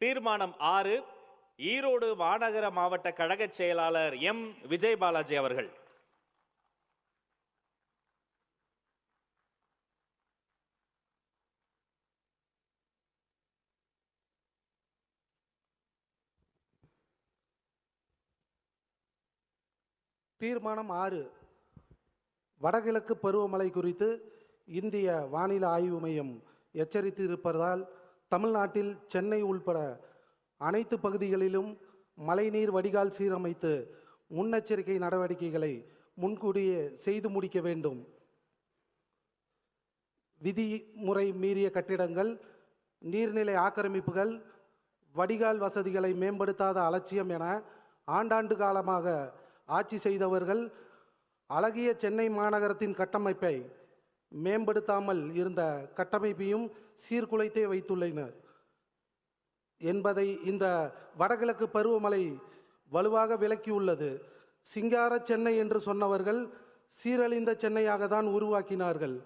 தீர்மானம் ஆறு ஈரோடு மாநகர மாவட்ட கழக செயலாளர் எம். விஜய் பாலாஜி அவர்கள். தீர்மானம் ஆறு வடகிழக்கு பருவமழை குறித்து இந்திய வானிலை ஆய்வு மையம் எச்சரித்து இருப்பதால் தமிழ்நாட்டில் சென்னை உள்பட அனைத்து பகுதிகளிலும் மழைநீர் வடிகால் சீரமைத்து முன்னெச்சரிக்கை நடவடிக்கைகளை முன்கூடியே செய்து முடிக்க வேண்டும். விதிமுறை மீறிய கட்டிடங்கள் நீர்நிலை ஆக்கிரமிப்புகள் வடிகால் வசதிகளை மேம்படுத்தாத அலட்சியம் என ஆண்டாண்டு காலமாக ஆட்சி செய்தவர்கள் அழகிய சென்னை மாநகரத்தின் கட்டமைப்பை மேம்படுத்தாமல் இருந்த கட்டமைப்பையும் சீர்குலைத்தே வைத்துள்ளனர். என்பதை இந்த வடகிழக்கு பருவமழை வலுவாக விளக்கியுள்ளது. சிங்கார சென்னை என்று சொன்னவர்கள் சீரழிந்த சென்னையாக தான் உருவாக்கினார்கள்.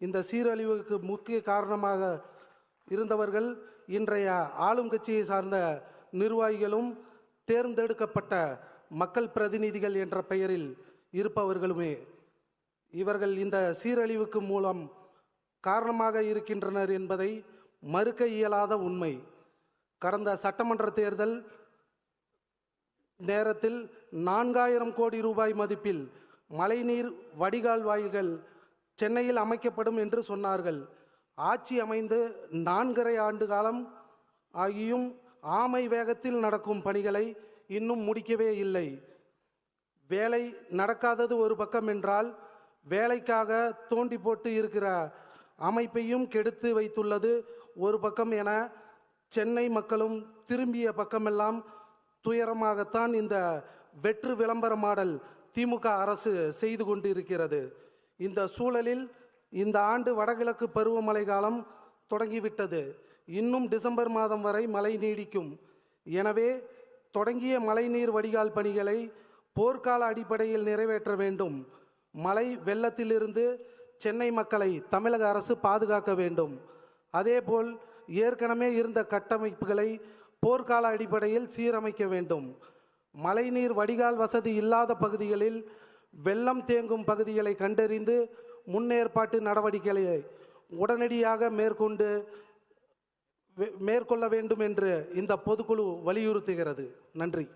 இந்த சீரழிவுக்கு முக்கிய காரணமாக இருந்தவர்கள் இன்றைய ஆளும் கட்சியை சார்ந்த நிர்வாகிகளும் தேர்ந்தெடுக்கப்பட்ட மக்கள் பிரதிநிதிகள் என்ற பெயரில் இருப்பவர்களுமே. இவர்கள் இந்த சீரழிவுக்கு மூலம் காரணமாக இருக்கின்றனர் என்பதை மறுக்க இயலாத உண்மை. கடந்த சட்டமன்ற தேர்தல் நேரத்தில் நான்காயிரம் கோடி ரூபாய் மதிப்பில் மழைநீர் வடிகால் வாயில்கள் சென்னையில் அமைக்கப்படும் என்று சொன்னார்கள். ஆட்சி அமைந்து நான்கரை ஆண்டு காலம் ஆகியும் ஆமை வேகத்தில் நடக்கும் பணிகளை இன்னும் முடிக்கவே இல்லை. வேலை நடக்காதது ஒரு பக்கம் என்றால் வேலைக்காக தோண்டி போட்டு இருக்கிற அமைப்பையும் கெடுத்து வைத்துள்ளது. ஒரு பக்கம் என சென்னை மக்களும் திரும்பிய பக்கமெல்லாம் துயரமாகத்தான் இந்த வெற்று விளம்பர மாடல் திமுக அரசு செய்து கொண்டிருக்கிறது. இந்த சூழலில் இந்த ஆண்டு வடகிழக்கு பருவமழை காலம் தொடங்கிவிட்டது. இன்னும் டிசம்பர் மாதம் வரை மழை நீடிக்கும். எனவே தொடங்கிய மழைநீர் வடிகால் பணிகளை போர்க்கால அடிப்படையில் நிறைவேற்ற வேண்டும். மழை வெள்ளத்திலிருந்து சென்னை மக்களை தமிழக அரசு பாதுகாக்க வேண்டும். அதேபோல் ஏற்கனவே இருந்த கட்டமைப்புகளை போர்க்கால அடிப்படையில் சீரமைக்க வேண்டும். மழைநீர் வடிகால் வசதி இல்லாத பகுதிகளில் வெள்ளம் தேங்கும் பகுதிகளை கண்டறிந்து முன்னேற்பாட்டு நடவடிக்கைகளை உடனடியாக மேற்கொண்டு மேற்கொள்ள வேண்டும் என்று இந்த பொதுக்குழு வலியுறுத்துகிறது. நன்றி.